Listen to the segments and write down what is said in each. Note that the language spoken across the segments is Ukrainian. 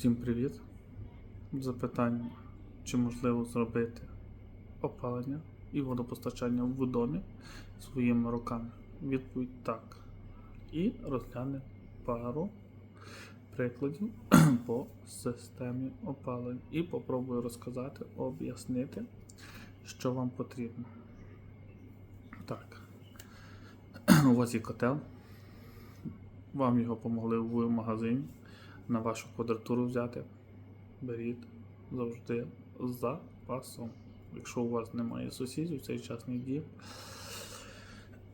Всім привіт! Запитання, чи можливо зробити опалення і водопостачання в домі своїми руками? Відповідь так. І розглянемо пару прикладів по системі опалення. І попробую розказати, об'яснити, що вам потрібно. Так. У вас є котел. Вам його помогли в магазині на вашу квадратуру взяти. Беріть завжди з запасом. Якщо у вас немає сусідів, цей час не діє.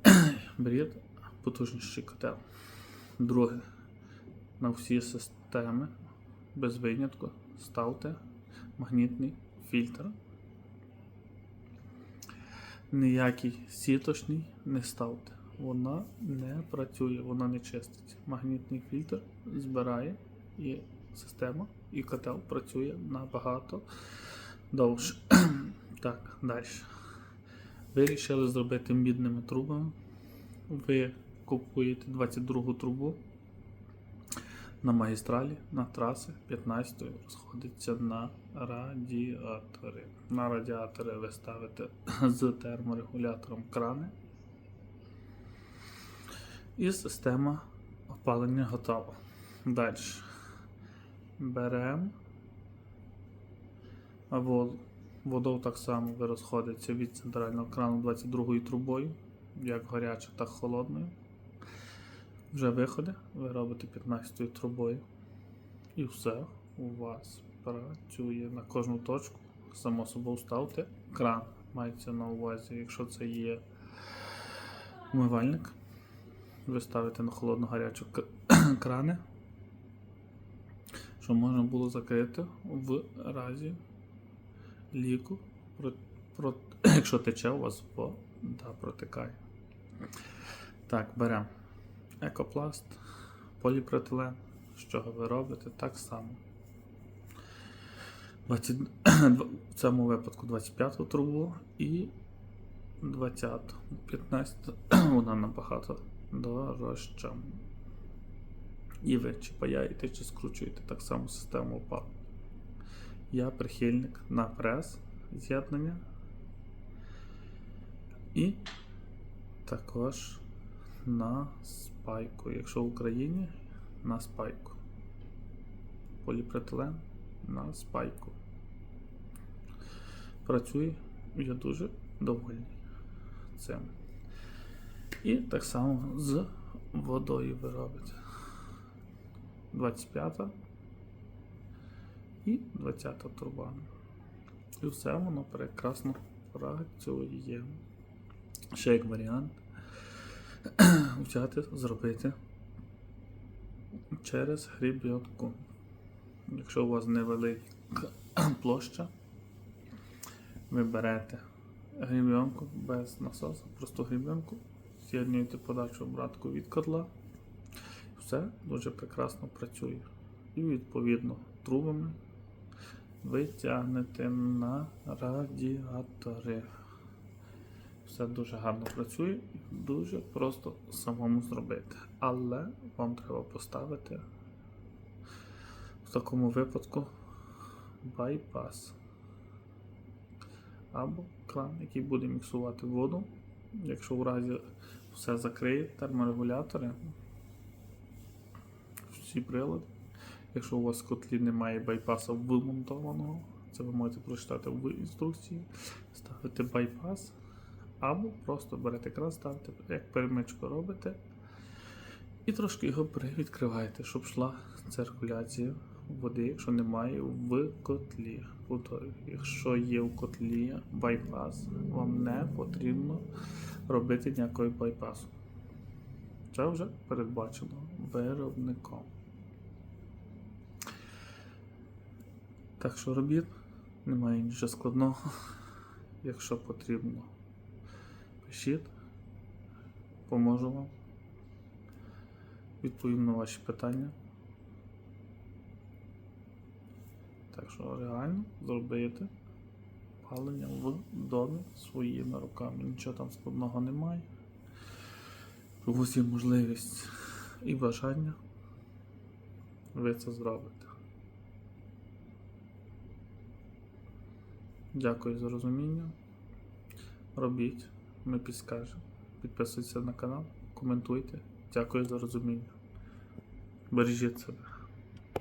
Беріть потужніший котел. Друге, на всі системи без винятку ставте магнітний фільтр. Ніякий сіточний не ставте. Вона не працює, вона не чистить. Магнітний фільтр збирає і система, і котел працює набагато довше. так, далі. Ви вирішили зробити мідними трубами. Ви купуєте 22 трубу на магістралі, на траси 15 розходиться на радіатори. На радіатори ви ставите з терморегулятором крани. І система опалення готова. Далі. Беремо воду. Водов так само розходиться від центрального крану 22 трубою, як гаряча, так холодною. Вже виходить, ви робите 15 трубою. І все у вас працює на кожну точку. Само собою ставте кран. Мається на увазі, якщо це є умивальник, ви ставите на холодну гарячу крани що можна було закрити в разі ліку, про, про, якщо тече у вас вода протикає. Так, беремо екопласт, поліпретилен, з чого ви робите, так само. 20, в цьому випадку 25 трубу і 20, 15 вона набагато дорожча. І ви чи паяєте, чи скручуєте так само систему опалення. Я прихильник на прес з'єднання. І також на спайку. Якщо в Україні на спайку. Поліпретилен на спайку. Працює, я дуже довольний цим. І так само з водою ви робите. 25 і 20 труба. І все воно прекрасно працює. Ще як варіант взяти, зробити через гріб'ятку. Якщо у вас невелика площа, ви берете гріб'янку без насосу, просто гріб'янку, з'єднуєте подачу обратку від котла все дуже прекрасно працює. І відповідно трубами ви тягнете на радіатори. Все дуже гарно працює і дуже просто самому зробити. Але вам треба поставити в такому випадку байпас. Або кран, який буде міксувати воду. Якщо в разі все закриє, терморегулятори всі прилади. Якщо у вас в котлі немає байпаса вимонтованого, це ви можете прочитати в інструкції, ставите байпас, або просто берете кран, ставите, як перемичку робите, і трошки його відкриваєте, щоб йшла циркуляція води, якщо немає в котлі. Повторюю, якщо є в котлі байпас, вам не потрібно робити ніякої байпасу. Це вже передбачено виробником. Так що робіт, немає нічого складного. Якщо потрібно, пишіть, поможу вам. Відповім на ваші питання. Так що реально зробити палення в домі своїми руками. Нічого там складного немає. У вас є можливість і бажання, ви це зробите. Дякую за розуміння. Робіть, ми підскажемо. Підписуйтесь на канал, коментуйте. Дякую за розуміння. Бережіть себе.